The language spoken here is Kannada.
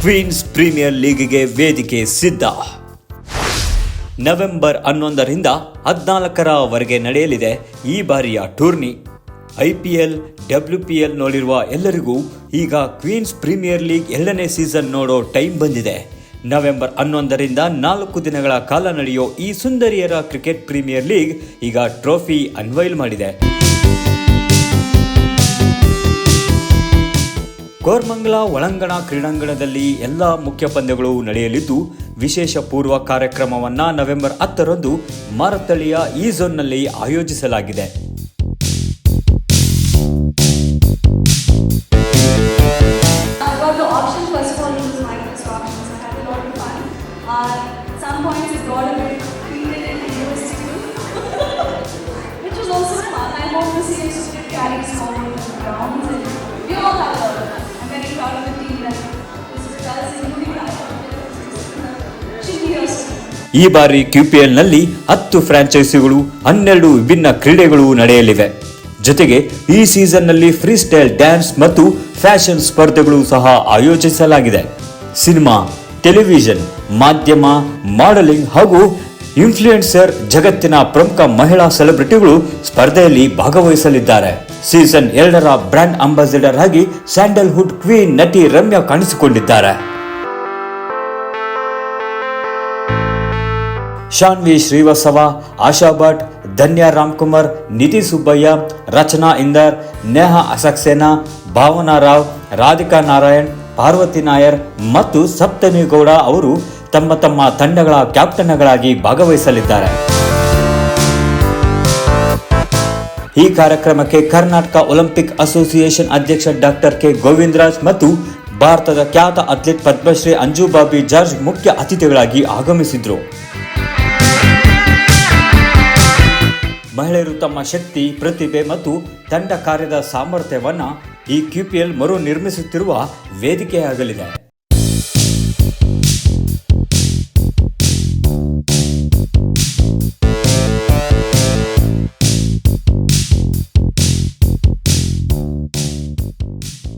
ಕ್ವೀನ್ಸ್ ಪ್ರೀಮಿಯರ್ ಲೀಗ್ಗೆ ವೇದಿಕೆ ಸಿದ್ಧ. ನವೆಂಬರ್ ಹನ್ನೊಂದರಿಂದ ಹದಿನಾಲ್ಕರವರೆಗೆ ನಡೆಯಲಿದೆ ಈ ಬಾರಿಯ tourney. I P L, W P L ನೋಡಿರುವ ಎಲ್ಲರಿಗೂ ಈಗ ಕ್ವೀನ್ಸ್ ಪ್ರೀಮಿಯರ್ ಲೀಗ್ ಎರಡನೇ ಸೀಸನ್ ನೋಡೋ ಟೈಮ್ ಬಂದಿದೆ. ನವೆಂಬರ್ ಹನ್ನೊಂದರಿಂದ ನಾಲ್ಕು ದಿನಗಳ ಕಾಲ ನಡೆಯೋ ಈ ಸುಂದರಿಯರ ಕ್ರಿಕೆಟ್ ಪ್ರೀಮಿಯರ್ ಲೀಗ್ ಈಗ ಟ್ರೋಫಿ ಅನ್ವೈಲ್ ಮಾಡಿದೆ. ಕೋರ್ಮಂಗಲ ಒಳಾಂಗಣ ಕ್ರೀಡಾಂಗಣದಲ್ಲಿ ಎಲ್ಲ ಮುಖ್ಯ ಪಂದ್ಯಗಳು ನಡೆಯಲಿದ್ದು, ವಿಶೇಷ ಪೂರ್ವ ಕಾರ್ಯಕ್ರಮವನ್ನು ನವೆಂಬರ್ ಹತ್ತರಂದು ಮಾರತ್ತಳಿಯ ಈ ಝೋನ್ನಲ್ಲಿ ಆಯೋಜಿಸಲಾಗಿದೆ. Uh, some points it got a bit heated and university, which was also fun. I hope to see a student carrying small grounds and we all have a. I'm very proud of the team that this is us, including that. Should be. ಈ ಬಾರಿ ಕ್ಯೂಪಿಎಲ್ನಲ್ಲಿ ಹತ್ತು ಫ್ರಾಂಚೈಸಿಗಳು ಹನ್ನೆರಡು ವಿಭಿನ್ನ ಕ್ರೀಡೆಗಳು ನಡೆಯಲಿವೆ ಜೊತೆಗೆ ಈ ಸೀಸನ್ನಲ್ಲಿ ಫ್ರೀ ಸ್ಟೈಲ್ ಡ್ಯಾನ್ಸ್ ಮತ್ತು ಫ್ಯಾಷನ್ ಸ್ಪರ್ಧೆಗಳು ಸಹ ಆಯೋಜಿಸಲಾಗಿದೆ ಸಿನಿಮಾ ಟೆಲಿವಿಷನ್, ಮಾಧ್ಯಮ, ಮಾಡೆಲಿಂಗ್ ಹಾಗೂ ಇನ್ಫ್ಲೂಯೆನ್ಸರ್ ಜಗತ್ತಿನ ಪ್ರಮುಖ ಮಹಿಳಾ ಸೆಲೆಬ್ರಿಟಿಗಳು ಸ್ಪರ್ಧೆಯಲ್ಲಿ ಭಾಗವಹಿಸಲಿದ್ದಾರೆ. ಸೀಸನ್ ಎರಡರ ಬ್ರ್ಯಾಂಡ್ ಅಂಬಾಸಿಡರ್ ಆಗಿ ಸ್ಯಾಂಡಲ್ವುಡ್ ಕ್ವೀನ್ ನಟಿ ರಮ್ಯಾ ಕಾಣಿಸಿಕೊಂಡಿದ್ದಾರೆ. ಶಾನ್ವಿ ಶ್ರೀವಾಸ್ತವ ಆಶಾ ಭಟ್, ಧನ್ಯಾ ರಾಮ್ಕುಮಾರ್, ನಿಧಿ ಸುಬ್ಬಯ್ಯ, ರಚನಾ ಇಂದರ್, ನೇಹಾ ಅಸಕ್ಸೇನಾ, ಭಾವನಾ ರಾವ್, ರಾಧಿಕಾ ನಾರಾಯಣ್ ಪಾರ್ವತಿ ನಾಯರ್ ಮತ್ತು ಸಪ್ತನಿಗೌಡ ಅವರು ತಮ್ಮ ತಮ್ಮ ತಂಡಗಳ ಕ್ಯಾಪ್ಟನ್ಗಳಾಗಿ ಭಾಗವಹಿಸಲಿದ್ದಾರೆ. ಈ ಕಾರ್ಯಕ್ರಮಕ್ಕೆ ಕರ್ನಾಟಕ ಒಲಿಂಪಿಕ್ ಅಸೋಸಿಯೇಷನ್ ಅಧ್ಯಕ್ಷ ಡಾಕ್ಟರ್ ಕೆ ಗೋವಿಂದರಾಜ್ ಮತ್ತು ಭಾರತದ ಖ್ಯಾತ ಅಥ್ಲೀಟ್ ಪದ್ಮಶ್ರೀ ಅಂಜು ಬಾಬಿ ಜಾರ್ಜ್ ಮುಖ್ಯ ಅತಿಥಿಗಳಾಗಿ ಆಗಮಿಸಿದ್ರು. ಮಹಿಳೆಯರು ತಮ್ಮ ಶಕ್ತಿ, ಪ್ರತಿಭೆ ಮತ್ತು ತಂಡ ಕಾರ್ಯದ ಸಾಮರ್ಥ್ಯವನ್ನ ಈ ಕ್ಯೂಪಿಎಲ್ ಮರು ನಿರ್ಮಿಸುತ್ತಿರುವ ವೇದಿಕೆಯಾಗಲಿದೆ.